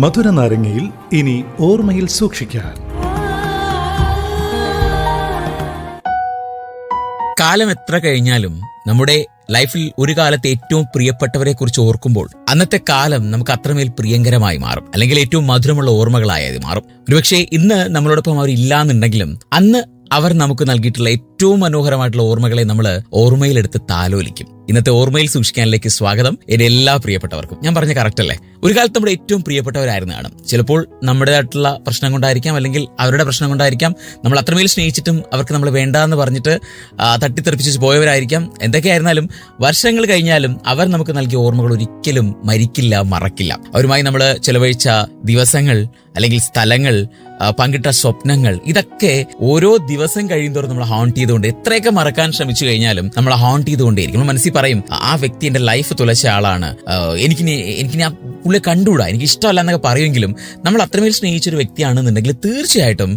മധുര നാരങ്ങയിൽ ഇനി ഓർമ്മയിൽ സൂക്ഷിക്കാൻ. കാലം എത്ര കഴിഞ്ഞാലും നമ്മുടെ ലൈഫിൽ ഒരു കാലത്ത് ഏറ്റവും പ്രിയപ്പെട്ടവരെ കുറിച്ച് ഓർക്കുമ്പോൾ അന്നത്തെ കാലം നമുക്ക് അത്രമേൽ പ്രിയങ്കരമായി മാറും. അല്ലെങ്കിൽ ഏറ്റവും മധുരമുള്ള ഓർമ്മകളായത് മാറും. ഒരുപക്ഷെ ഇന്ന് നമ്മളോടൊപ്പം അവർ ഇല്ലാന്നുണ്ടെങ്കിലും അന്ന് അവർ നമുക്ക് നൽകിയിട്ടുള്ള ഏറ്റവും മനോഹരമായിട്ടുള്ള ഓർമ്മകളെ നമ്മൾ ഓർമ്മയിലെടുത്ത് താലോലിക്കും. ഇന്നത്തെ ഓർമ്മയിൽ സൂക്ഷിക്കാനിലേക്ക് സ്വാഗതം എന്റെ എല്ലാ പ്രിയപ്പെട്ടവർക്കും. ഞാൻ പറഞ്ഞ കറക്റ്റ് അല്ലേ? ഒരു കാലത്ത് നമ്മുടെ ഏറ്റവും പ്രിയപ്പെട്ടവരായിരുന്നു കാണും. ചിലപ്പോൾ നമ്മുടേതായിട്ടുള്ള പ്രശ്നം കൊണ്ടായിരിക്കാം അല്ലെങ്കിൽ അവരുടെ പ്രശ്നം കൊണ്ടായിരിക്കാം. നമ്മൾ അത്രമേൽ സ്നേഹിച്ചിട്ടും അവർക്ക് നമ്മൾ വേണ്ടാന്ന് പറഞ്ഞിട്ട് ആ, തട്ടിത്തെറിപ്പിച്ച് പോയവരായിരിക്കാം. എന്തൊക്കെയായിരുന്നാലും വർഷങ്ങൾ കഴിഞ്ഞാലും അവർ നമുക്ക് നൽകിയ ഓർമ്മകൾ ഒരിക്കലും മരിക്കില്ല മറക്കില്ല. അവരുമായി നമ്മൾ ചെലവഴിച്ച ദിവസങ്ങൾ അല്ലെങ്കിൽ സ്ഥലങ്ങൾ പങ്കിട്ട സ്വപ്നങ്ങൾ ഇതൊക്കെ ഓരോ ദിവസം കഴിയുമോറും നമ്മൾ ഹോണ്ട് ചെയ്തുകൊണ്ട് എത്രയൊക്കെ മറക്കാൻ ശ്രമിച്ചു കഴിഞ്ഞാലും നമ്മൾ ഹോണ്ട് ചെയ്തുകൊണ്ടേയിരിക്കും. മനസ്സിൽ പറയും "ആ, വ്യക്തി എന്റെ ലൈഫ് തുലച്ച ആളാണ്. എനിക്ക് എനിക്കിനി ആ പുള്ളിയെ കണ്ടുകൂടാ? എനിക്ക് ഇഷ്ടമല്ല എന്നൊക്കെ പറയുമെങ്കിലും നമ്മൾ അത്രമേൽ സ്നേഹിച്ചൊരു വ്യക്തിയാണെന്നുണ്ടെങ്കിൽ തീർച്ചയായിട്ടും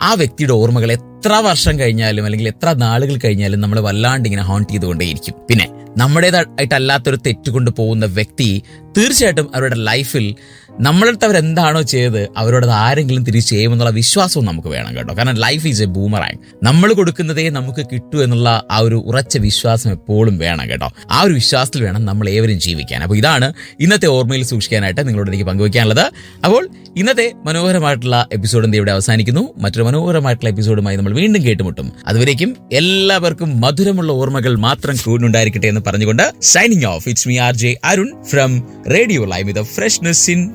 ആ വ്യക്തിയുടെ ഓർമ്മകൾ എത്ര വർഷം കഴിഞ്ഞാലും അല്ലെങ്കിൽ എത്ര നാളുകൾ കഴിഞ്ഞാലും നമ്മൾ വല്ലാണ്ട് ഇങ്ങനെ ഹോണ്ട് ചെയ്തുകൊണ്ടേയിരിക്കും. പിന്നെ നമ്മുടേതായിട്ടല്ലാത്തൊരു തെറ്റുകൊണ്ട് പോകുന്ന വ്യക്തി തീർച്ചയായിട്ടും അവരുടെ ലൈഫിൽ നമ്മളടുത്ത് അവരെന്താണോ ചെയ്തത് അവരോട് ആരെങ്കിലും തിരിച്ച് ചെയ്യുമെന്നുള്ള വിശ്വാസവും നമുക്ക് വേണം കേട്ടോ. കാരണം ലൈഫ് ഈസ് എ ബൂമറാങ് നമ്മൾ കൊടുക്കുന്നതേ നമുക്ക് കിട്ടൂ എന്നുള്ള ആ ഒരു ഉറച്ച വിശ്വാസം എപ്പോഴും വേണം കേട്ടോ. ആ ഒരു വിശ്വാസത്തിൽ വേണം നമ്മൾ ഏവരും ജീവിക്കാൻ. അപ്പോൾ ഇതാണ് ഇന്നത്തെ ഓർമ്മയിൽ സൂക്ഷിക്കാനായിട്ട് നിങ്ങളോട് എനിക്ക് പങ്കുവയ്ക്കാനുള്ളത്. അപ്പോൾ ഇന്നത്തെ മനോഹരമായിട്ടുള്ള എപ്പിസോഡ് എന്ത് ഇവിടെ അവസാനിക്കുന്നു. മറ്റൊരു മനോഹരമായിട്ടുള്ള എപ്പിസോഡുമായി നമ്മൾ വീണ്ടും കേട്ടുമുട്ടും. അതുവരേക്കും എല്ലാവർക്കും മധുരമുള്ള ഓർമ്മകൾ മാത്രം കൂടുന്നുണ്ടായിരിക്കട്ടെ എന്ന് പറഞ്ഞുകൊണ്ട് signing off it's me R J Arun from radio live with freshness in